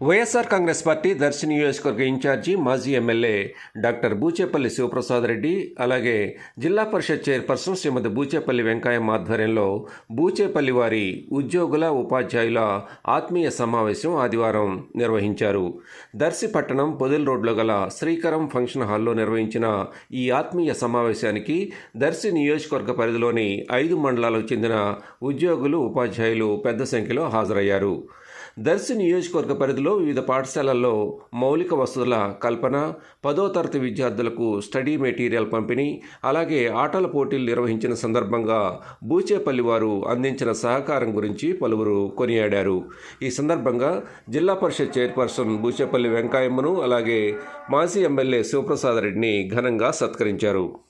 YSR Congress party Darsi నియోజకవర్గ incharge మాజీ MLA doctor Buchepalli Sivaprasad Reddy అలాగే జిల్లా పరిషత్ చైర్పర్సన్ శ్రీమతి బూచేపల్లి వెంకయ్యమ్మ ఆధ్వర్యంలో బూచేపల్లి వారి ఉద్యోగుల ఉపాధ్యాయుల ఆత్మీయ సమావేశం ఆదివారం నిర్వహించారు. దర్శి పట్టణం పొదిల్ రోడ్లో గల శ్రీకరం ఫంక్షన్ హాల్లో నిర్వహించిన ఈ ఆత్మీయ సమావేశానికి దర్శి నియోజకవర్గ పరిధిలోని ఐదు మండలాలకు చెందిన ఉద్యోగులు ఉపాధ్యాయులు పెద్ద సంఖ్యలో హాజరయ్యారు. దర్శి నియోజకవర్గ పరిధిలో వివిధ పాఠశాలల్లో మౌలిక వసతుల కల్పన పదో తరగతి విద్యార్థులకు స్టడీ మెటీరియల్ పంపిణీ అలాగే ఆటల పోటీలు నిర్వహించిన సందర్భంగా బూచేపల్లి వారు అందించిన సహకారం గురించి పలువురు కొనియాడారు. ఈ సందర్భంగా జిల్లా పరిషత్ చైర్పర్సన్ బూచేపల్లి వెంకాయమ్మను అలాగే మాజీ ఎమ్మెల్యే శివప్రసాద్ రెడ్డిని ఘనంగా సత్కరించారు.